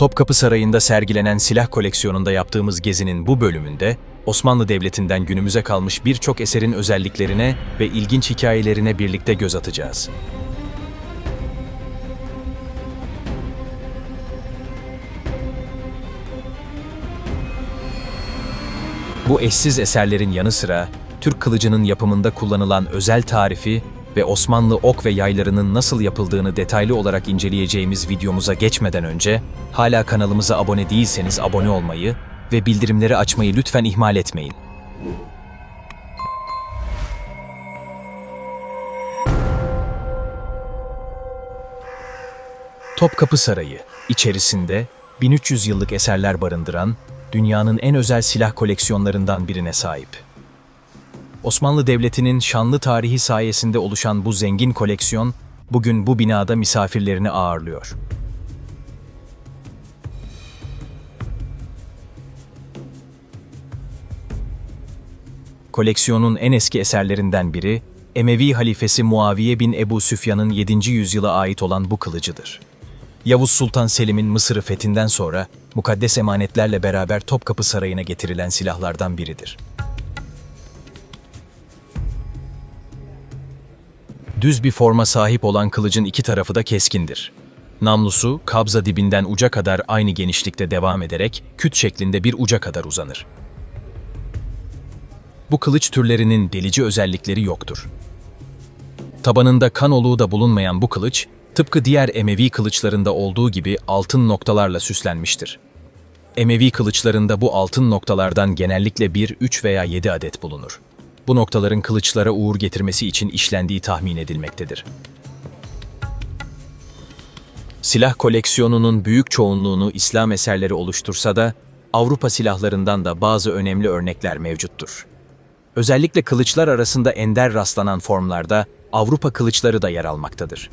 Topkapı Sarayı'nda sergilenen silah koleksiyonunda yaptığımız gezinin bu bölümünde, Osmanlı Devleti'nden günümüze kalmış birçok eserin özelliklerine ve ilginç hikayelerine birlikte göz atacağız. Bu eşsiz eserlerin yanı sıra, Türk kılıcının yapımında kullanılan özel tarifi ve Osmanlı ok ve yaylarının nasıl yapıldığını detaylı olarak inceleyeceğimiz videomuza geçmeden önce, hala kanalımıza abone değilseniz abone olmayı ve bildirimleri açmayı lütfen ihmal etmeyin. Topkapı Sarayı, içerisinde 1300 yıllık eserler barındıran dünyanın en özel silah koleksiyonlarından birine sahip. Osmanlı Devleti'nin şanlı tarihi sayesinde oluşan bu zengin koleksiyon, bugün bu binada misafirlerini ağırlıyor. Koleksiyonun en eski eserlerinden biri, Emevi halifesi Muaviye bin Ebu Süfyan'ın 7. yüzyıla ait olan bu kılıcıdır. Yavuz Sultan Selim'in Mısır'ı fethinden sonra mukaddes emanetlerle beraber Topkapı Sarayı'na getirilen silahlardan biridir. Düz bir forma sahip olan kılıcın iki tarafı da keskindir. Namlusu, kabza dibinden uca kadar aynı genişlikte devam ederek küt şeklinde bir uca kadar uzanır. Bu kılıç türlerinin delici özellikleri yoktur. Tabanında kan oluğu da bulunmayan bu kılıç, tıpkı diğer Emevi kılıçlarında olduğu gibi altın noktalarla süslenmiştir. Emevi kılıçlarında bu altın noktalardan genellikle 1, 3 veya 7 adet bulunur. Bu noktaların kılıçlara uğur getirmesi için işlendiği tahmin edilmektedir. Silah koleksiyonunun büyük çoğunluğunu İslam eserleri oluştursa da Avrupa silahlarından da bazı önemli örnekler mevcuttur. Özellikle kılıçlar arasında ender rastlanan formlarda Avrupa kılıçları da yer almaktadır.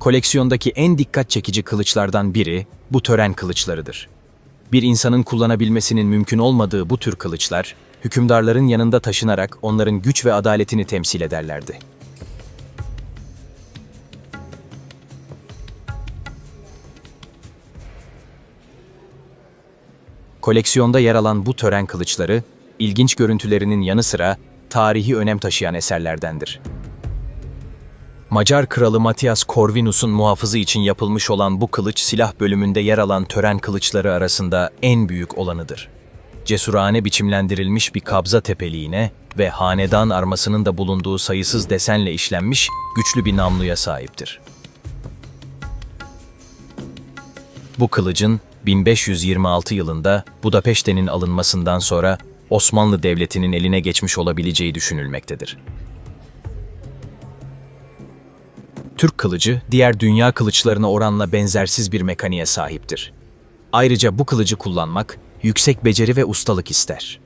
Koleksiyondaki en dikkat çekici kılıçlardan biri bu tören kılıçlarıdır. Bir insanın kullanabilmesinin mümkün olmadığı bu tür kılıçlar, hükümdarların yanında taşınarak onların güç ve adaletini temsil ederlerdi. Koleksiyonda yer alan bu tören kılıçları, ilginç görüntülerinin yanı sıra tarihi önem taşıyan eserlerdendir. Macar kralı Matias Corvinus'un muhafızı için yapılmış olan bu kılıç silah bölümünde yer alan tören kılıçları arasında en büyük olanıdır. Cesurane biçimlendirilmiş bir kabza tepeliğine ve hanedan armasının da bulunduğu sayısız desenle işlenmiş güçlü bir namluya sahiptir. Bu kılıcın 1526 yılında Budapeşte'nin alınmasından sonra Osmanlı Devleti'nin eline geçmiş olabileceği düşünülmektedir. Türk kılıcı, diğer dünya kılıçlarına oranla benzersiz bir mekaniğe sahiptir. Ayrıca bu kılıcı kullanmak, yüksek beceri ve ustalık ister.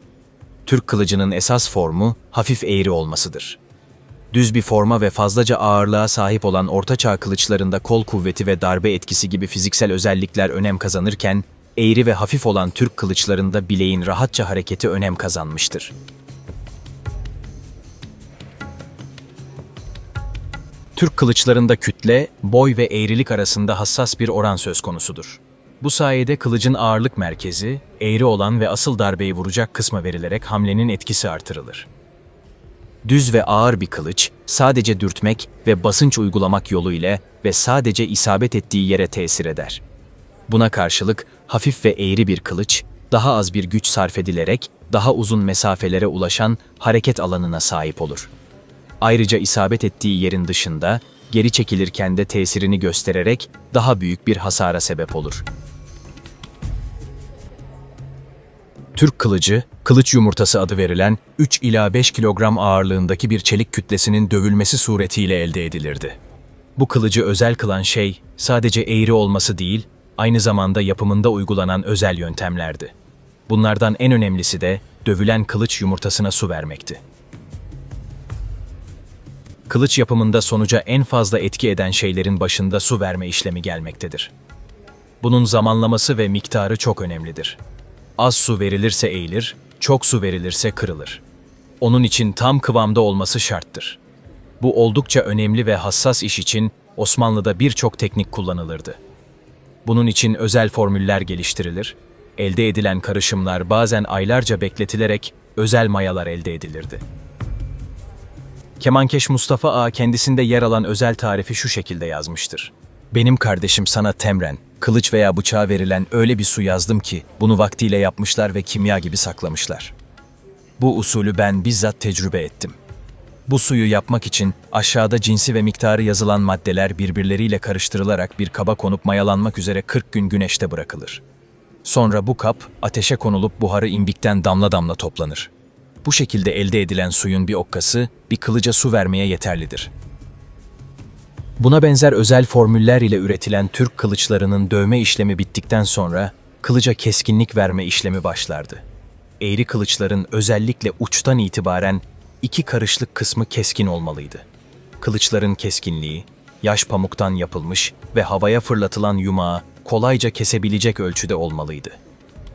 Türk kılıcının esas formu, hafif eğri olmasıdır. Düz bir forma ve fazlaca ağırlığa sahip olan ortaçağ kılıçlarında kol kuvveti ve darbe etkisi gibi fiziksel özellikler önem kazanırken, eğri ve hafif olan Türk kılıçlarında bileğin rahatça hareketi önem kazanmıştır. Türk kılıçlarında kütle, boy ve eğrilik arasında hassas bir oran söz konusudur. Bu sayede kılıcın ağırlık merkezi, eğri olan ve asıl darbeyi vuracak kısma verilerek hamlenin etkisi artırılır. Düz ve ağır bir kılıç, sadece dürtmek ve basınç uygulamak yoluyla ve sadece isabet ettiği yere tesir eder. Buna karşılık hafif ve eğri bir kılıç, daha az bir güç sarf edilerek daha uzun mesafelere ulaşan hareket alanına sahip olur. Ayrıca isabet ettiği yerin dışında geri çekilirken de tesirini göstererek daha büyük bir hasara sebep olur. Türk kılıcı, kılıç yumurtası adı verilen 3 ila 5 kilogram ağırlığındaki bir çelik kütlesinin dövülmesi suretiyle elde edilirdi. Bu kılıcı özel kılan şey sadece eğri olması değil, aynı zamanda yapımında uygulanan özel yöntemlerdi. Bunlardan en önemlisi de dövülen kılıç yumurtasına su vermekti. Kılıç yapımında sonuca en fazla etki eden şeylerin başında su verme işlemi gelmektedir. Bunun zamanlaması ve miktarı çok önemlidir. Az su verilirse eğilir, çok su verilirse kırılır. Onun için tam kıvamda olması şarttır. Bu oldukça önemli ve hassas iş için Osmanlı'da birçok teknik kullanılırdı. Bunun için özel formüller geliştirilir, elde edilen karışımlar bazen aylarca bekletilerek özel mayalar elde edilirdi. Kemankeş Mustafa Ağa kendisinde yer alan özel tarifi şu şekilde yazmıştır. Benim kardeşim sana temren, kılıç veya bıçağa verilen öyle bir su yazdım ki bunu vaktiyle yapmışlar ve kimya gibi saklamışlar. Bu usulü ben bizzat tecrübe ettim. Bu suyu yapmak için aşağıda cinsi ve miktarı yazılan maddeler birbirleriyle karıştırılarak bir kaba konup mayalanmak üzere 40 gün güneşte bırakılır. Sonra bu kap ateşe konulup buharı imbikten damla damla toplanır. Bu şekilde elde edilen suyun bir okkası bir kılıca su vermeye yeterlidir. Buna benzer özel formüller ile üretilen Türk kılıçlarının dövme işlemi bittikten sonra kılıca keskinlik verme işlemi başlardı. Eğri kılıçların özellikle uçtan itibaren iki karışlık kısmı keskin olmalıydı. Kılıçların keskinliği, yaş pamuktan yapılmış ve havaya fırlatılan yumağı kolayca kesebilecek ölçüde olmalıydı.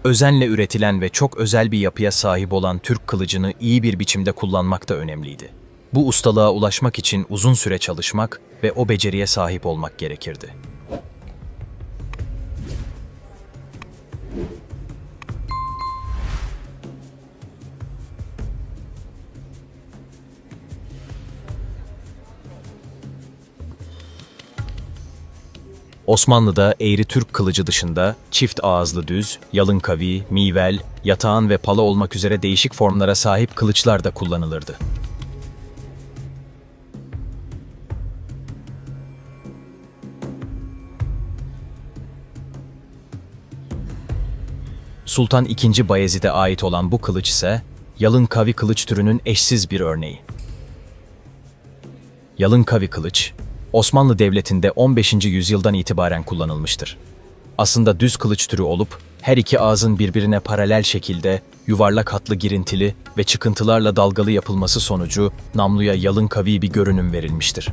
Özenle üretilen ve çok özel bir yapıya sahip olan Türk kılıcını iyi bir biçimde kullanmak da önemliydi. Bu ustalığa ulaşmak için uzun süre çalışmak ve o beceriye sahip olmak gerekirdi. Osmanlı'da eğri Türk kılıcı dışında çift ağızlı düz, yalın kavi, mivel, yatağan ve pala olmak üzere değişik formlara sahip kılıçlar da kullanılırdı. Sultan II. Bayezid'e ait olan bu kılıç ise yalın kavi kılıç türünün eşsiz bir örneği. Yalın kavi kılıç, Osmanlı Devleti'nde 15. yüzyıldan itibaren kullanılmıştır. Aslında düz kılıç türü olup, her iki ağzın birbirine paralel şekilde yuvarlak hatlı girintili ve çıkıntılarla dalgalı yapılması sonucu namluya yalın kavi bir görünüm verilmiştir.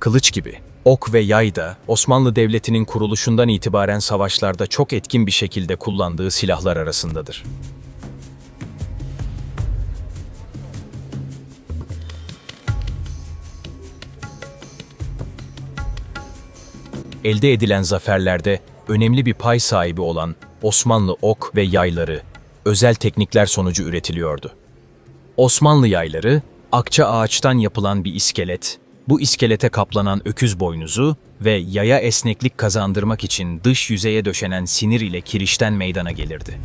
Kılıç gibi, ok ve yay da Osmanlı Devleti'nin kuruluşundan itibaren savaşlarda çok etkin bir şekilde kullandığı silahlar arasındadır. Elde edilen zaferlerde önemli bir pay sahibi olan Osmanlı ok ve yayları özel teknikler sonucu üretiliyordu. Osmanlı yayları, akça ağaçtan yapılan bir iskelet, bu iskelete kaplanan öküz boynuzu ve yaya esneklik kazandırmak için dış yüzeye döşenen sinir ile kirişten meydana gelirdi.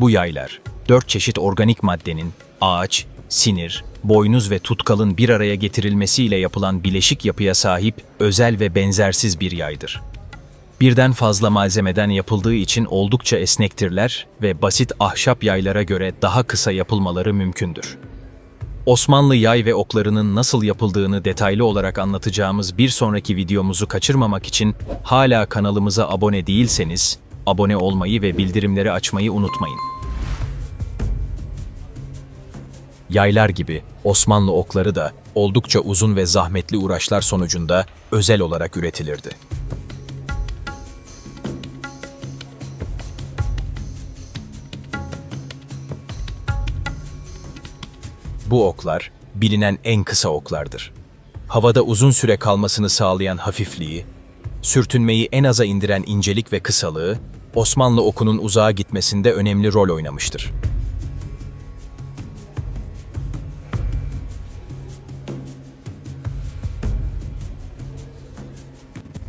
Bu yaylar, dört çeşit organik maddenin ağaç, sinir, boynuz ve tutkalın bir araya getirilmesiyle yapılan bileşik yapıya sahip özel ve benzersiz bir yaydır birden fazla malzemeden yapıldığı için oldukça esnektirler ve basit ahşap yaylara göre daha kısa yapılmaları mümkündür. Osmanlı yay ve oklarının nasıl yapıldığını detaylı olarak anlatacağımız bir sonraki videomuzu kaçırmamak için hala kanalımıza abone değilseniz, abone olmayı ve bildirimleri açmayı unutmayın. Yaylar gibi Osmanlı okları da oldukça uzun ve zahmetli uğraşlar sonucunda özel olarak üretilirdi. Bu oklar bilinen en kısa oklardır. Havada uzun süre kalmasını sağlayan hafifliği, sürtünmeyi en aza indiren incelik ve kısalığı Osmanlı okunun uzağa gitmesinde önemli rol oynamıştır.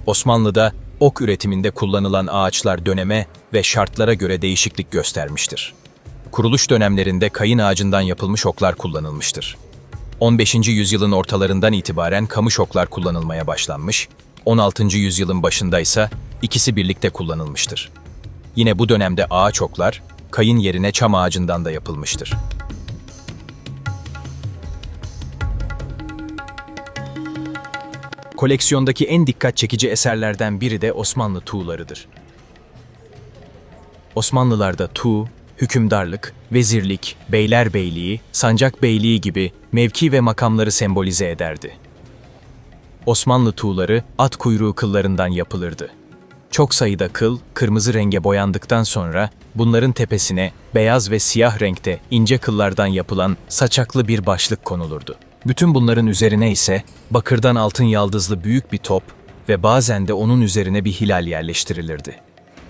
Osmanlı'da ok üretiminde kullanılan ağaçlar döneme ve şartlara göre değişiklik göstermiştir. Kuruluş dönemlerinde kayın ağacından yapılmış oklar kullanılmıştır. 15. yüzyılın ortalarından itibaren kamış oklar kullanılmaya başlanmış, 16. yüzyılın başında ise ikisi birlikte kullanılmıştır. Yine bu dönemde ağaç oklar, kayın yerine çam ağacından da yapılmıştır. Koleksiyondaki en dikkat çekici eserlerden biri de Osmanlı tuğlarıdır. Osmanlılarda tuğ, hükümdarlık, vezirlik, beylerbeyliği, sancak beyliği gibi mevki ve makamları sembolize ederdi. Osmanlı tuğları at kuyruğu kıllarından yapılırdı. Çok sayıda kıl, kırmızı renge boyandıktan sonra bunların tepesine beyaz ve siyah renkte ince kıllardan yapılan saçaklı bir başlık konulurdu. Bütün bunların üzerine ise bakırdan altın yaldızlı büyük bir top ve bazen de onun üzerine bir hilal yerleştirilirdi.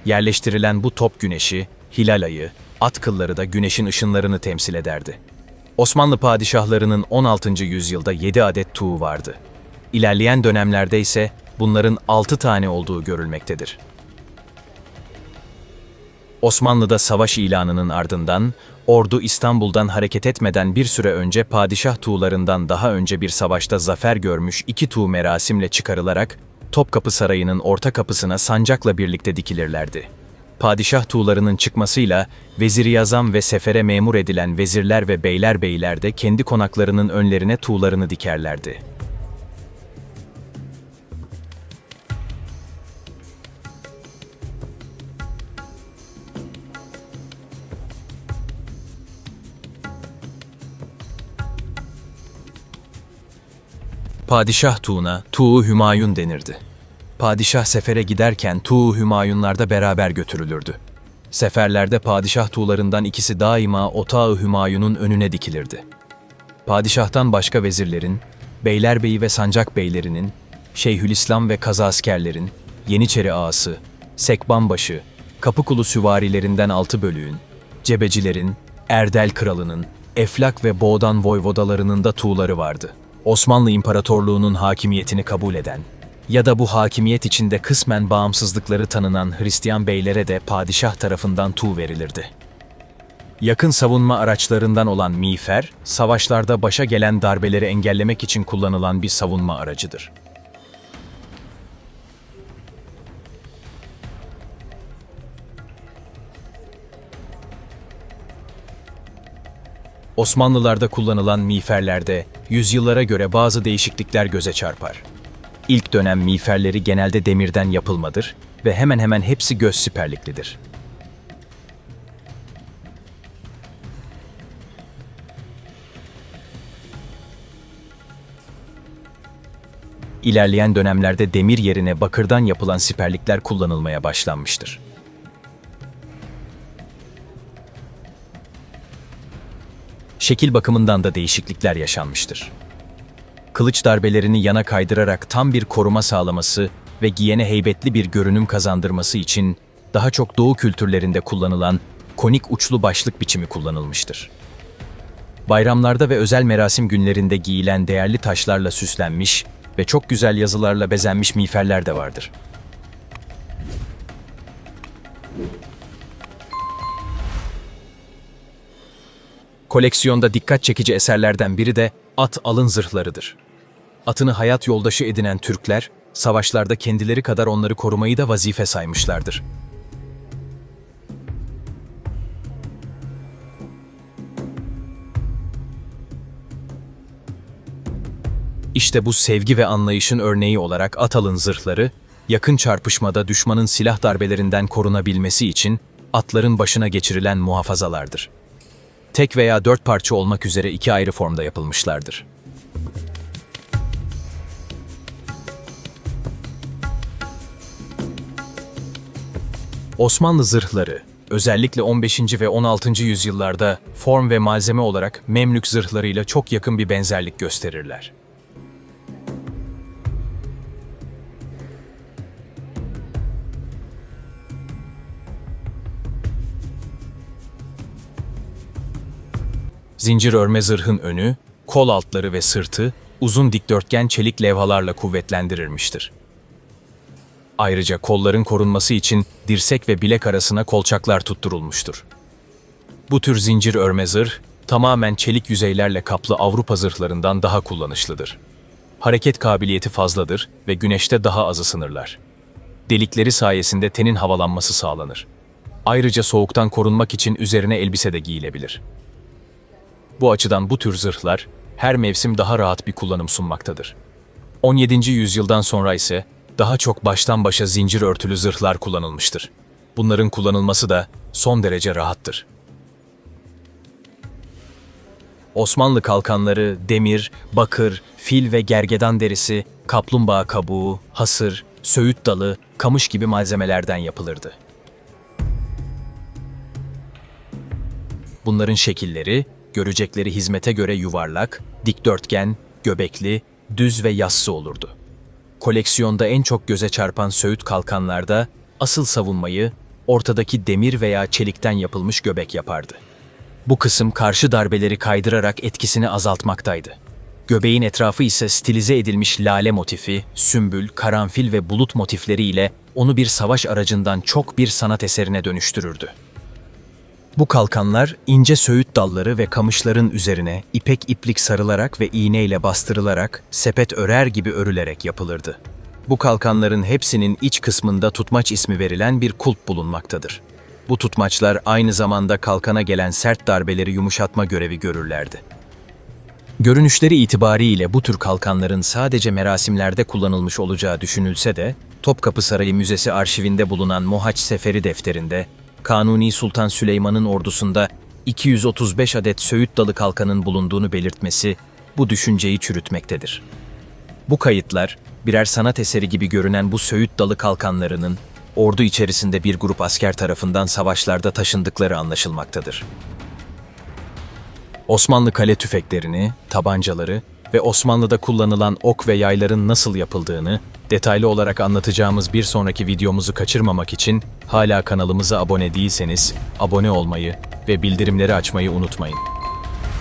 Yerleştirilen bu top güneşi, hilal ayı, at kılları da güneşin ışınlarını temsil ederdi. Osmanlı padişahlarının 16. yüzyılda 7 adet tuğu vardı. İlerleyen dönemlerde ise bunların 6 tane olduğu görülmektedir. Osmanlı'da savaş ilanının ardından ordu İstanbul'dan hareket etmeden bir süre önce padişah tuğlarından daha önce bir savaşta zafer görmüş iki tuğ merasimle çıkarılarak Topkapı Sarayı'nın orta kapısına sancakla birlikte dikilirlerdi. Padişah tuğlarının çıkmasıyla vezir yazam ve sefere memur edilen vezirler ve beyler beyler de kendi konaklarının önlerine tuğlarını dikerlerdi. Padişah tuğuna Tuğu Hümayun denirdi. Padişah sefere giderken Tuğu Hümayunlar beraber götürülürdü. Seferlerde padişah tuğlarından ikisi daima Otağı Hümayun'un önüne dikilirdi. Padişahtan başka vezirlerin, beylerbeyi ve sancak beylerinin, Şeyhülislam ve kazaskerlerin, Yeniçeri ağası, Sekbanbaşı, Kapıkulu süvarilerinden altı bölüğün, Cebecilerin, Erdel kralının, Eflak ve Boğdan voyvodalarının da tuğları vardı. Osmanlı İmparatorluğu'nun hakimiyetini kabul eden ya da bu hakimiyet içinde kısmen bağımsızlıkları tanınan Hristiyan beylere de padişah tarafından tuğ verilirdi. Yakın savunma araçlarından olan miğfer, savaşlarda başa gelen darbeleri engellemek için kullanılan bir savunma aracıdır. Osmanlılarda kullanılan miğferlerde yüzyıllara göre bazı değişiklikler göze çarpar. İlk dönem miğferleri genelde demirden yapılmadır ve hemen hemen hepsi göz siperliklidir. İlerleyen dönemlerde demir yerine bakırdan yapılan siperlikler kullanılmaya başlanmıştır. Şekil bakımından da değişiklikler yaşanmıştır. Kılıç darbelerini yana kaydırarak tam bir koruma sağlaması ve giyene heybetli bir görünüm kazandırması için daha çok doğu kültürlerinde kullanılan konik uçlu başlık biçimi kullanılmıştır. Bayramlarda ve özel merasim günlerinde giyilen değerli taşlarla süslenmiş ve çok güzel yazılarla bezenmiş miğferler de vardır. Koleksiyonda dikkat çekici eserlerden biri de at alın zırhlarıdır. Atını hayat yoldaşı edinen Türkler, savaşlarda kendileri kadar onları korumayı da vazife saymışlardır. İşte bu sevgi ve anlayışın örneği olarak at alın zırhları, yakın çarpışmada düşmanın silah darbelerinden korunabilmesi için atların başına geçirilen muhafazalardır tek veya dört parça olmak üzere iki ayrı formda yapılmışlardır. Osmanlı zırhları, özellikle 15. ve 16. yüzyıllarda form ve malzeme olarak Memlük zırhlarıyla çok yakın bir benzerlik gösterirler. Zincir örme zırhın önü, kol altları ve sırtı uzun dikdörtgen çelik levhalarla kuvvetlendirilmiştir. Ayrıca kolların korunması için dirsek ve bilek arasına kolçaklar tutturulmuştur. Bu tür zincir örme zırh, tamamen çelik yüzeylerle kaplı Avrupa zırhlarından daha kullanışlıdır. Hareket kabiliyeti fazladır ve güneşte daha az ısınırlar. Delikleri sayesinde tenin havalanması sağlanır. Ayrıca soğuktan korunmak için üzerine elbise de giyilebilir. Bu açıdan bu tür zırhlar her mevsim daha rahat bir kullanım sunmaktadır. 17. yüzyıldan sonra ise daha çok baştan başa zincir örtülü zırhlar kullanılmıştır. Bunların kullanılması da son derece rahattır. Osmanlı kalkanları demir, bakır, fil ve gergedan derisi, kaplumbağa kabuğu, hasır, söğüt dalı, kamış gibi malzemelerden yapılırdı. Bunların şekilleri, görecekleri hizmete göre yuvarlak, dikdörtgen, göbekli, düz ve yassı olurdu. Koleksiyonda en çok göze çarpan söğüt kalkanlarda asıl savunmayı ortadaki demir veya çelikten yapılmış göbek yapardı. Bu kısım karşı darbeleri kaydırarak etkisini azaltmaktaydı. Göbeğin etrafı ise stilize edilmiş lale motifi, sümbül, karanfil ve bulut motifleriyle onu bir savaş aracından çok bir sanat eserine dönüştürürdü. Bu kalkanlar ince söğüt dalları ve kamışların üzerine ipek iplik sarılarak ve iğneyle bastırılarak sepet örer gibi örülerek yapılırdı. Bu kalkanların hepsinin iç kısmında tutmaç ismi verilen bir kulp bulunmaktadır. Bu tutmaçlar aynı zamanda kalkana gelen sert darbeleri yumuşatma görevi görürlerdi. Görünüşleri itibariyle bu tür kalkanların sadece merasimlerde kullanılmış olacağı düşünülse de, Topkapı Sarayı Müzesi arşivinde bulunan Mohaç Seferi defterinde, Kanuni Sultan Süleyman'ın ordusunda 235 adet Söğüt dalı kalkanın bulunduğunu belirtmesi bu düşünceyi çürütmektedir. Bu kayıtlar, birer sanat eseri gibi görünen bu Söğüt dalı kalkanlarının, ordu içerisinde bir grup asker tarafından savaşlarda taşındıkları anlaşılmaktadır. Osmanlı kale tüfeklerini, tabancaları ve Osmanlı'da kullanılan ok ve yayların nasıl yapıldığını detaylı olarak anlatacağımız bir sonraki videomuzu kaçırmamak için hala kanalımıza abone değilseniz abone olmayı ve bildirimleri açmayı unutmayın.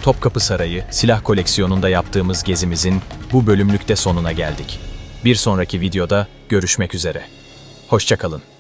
Topkapı Sarayı silah koleksiyonunda yaptığımız gezimizin bu bölümlükte sonuna geldik. Bir sonraki videoda görüşmek üzere. Hoşçakalın.